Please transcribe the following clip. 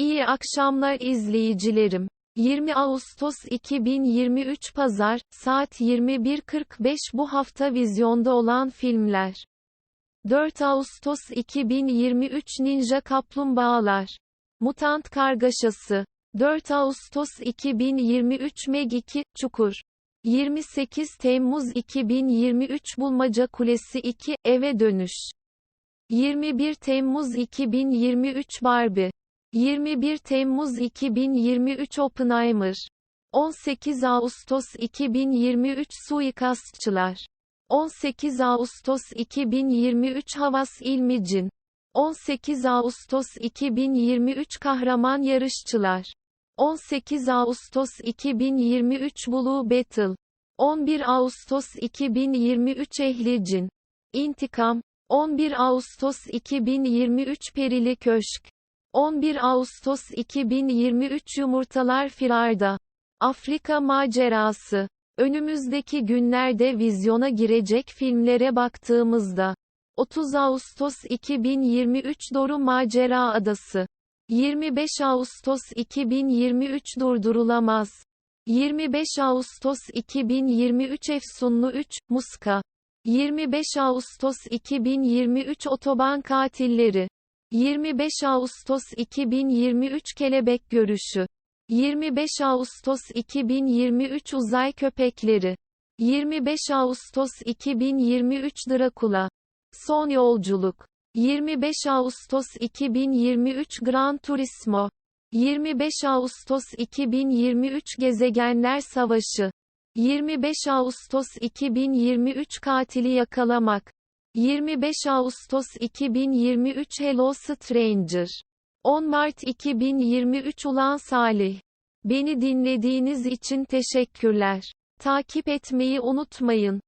İyi akşamlar izleyicilerim. 20 Ağustos 2023 Pazar, saat 21.45 bu hafta vizyonda olan filmler. 4 Ağustos 2023 Ninja Kaplumbağalar. Mutant Kargaşası. 4 Ağustos 2023 Meg 2, Çukur. 28 Temmuz 2023 Bulmaca Kulesi 2, Eve Dönüş. 21 Temmuz 2023 Barbie. 21 Temmuz 2023 Oppenheimer. 18 Ağustos 2023 Suikastçılar. 18 Ağustos 2023 Havas İlmicin. 18 Ağustos 2023 Kahraman Yarışçılar. 18 Ağustos 2023 Blue Battle. 11 Ağustos 2023 Ehlicin. İntikam. 11 Ağustos 2023 Perili Köşk. 11 Ağustos 2023 Yumurtalar Firarda. Afrika Macerası. Önümüzdeki günlerde vizyona girecek filmlere baktığımızda. 30 Ağustos 2023 Doru Macera Adası. 25 Ağustos 2023 Durdurulamaz. 25 Ağustos 2023 Efsunlu 3, Muska. 25 Ağustos 2023 Otoban Katilleri. 25 Ağustos 2023 Kelebek Görüşü. 25 Ağustos 2023 Uzay Köpekleri. 25 Ağustos 2023 Drakula. Son Yolculuk. 25 Ağustos 2023 Gran Turismo. 25 Ağustos 2023 Gezegenler Savaşı. 25 Ağustos 2023 Katili Yakalamak. 25 Ağustos 2023 Hello Stranger. 10 Mart 2023 Ulan Salih. Beni dinlediğiniz için teşekkürler. Takip etmeyi unutmayın.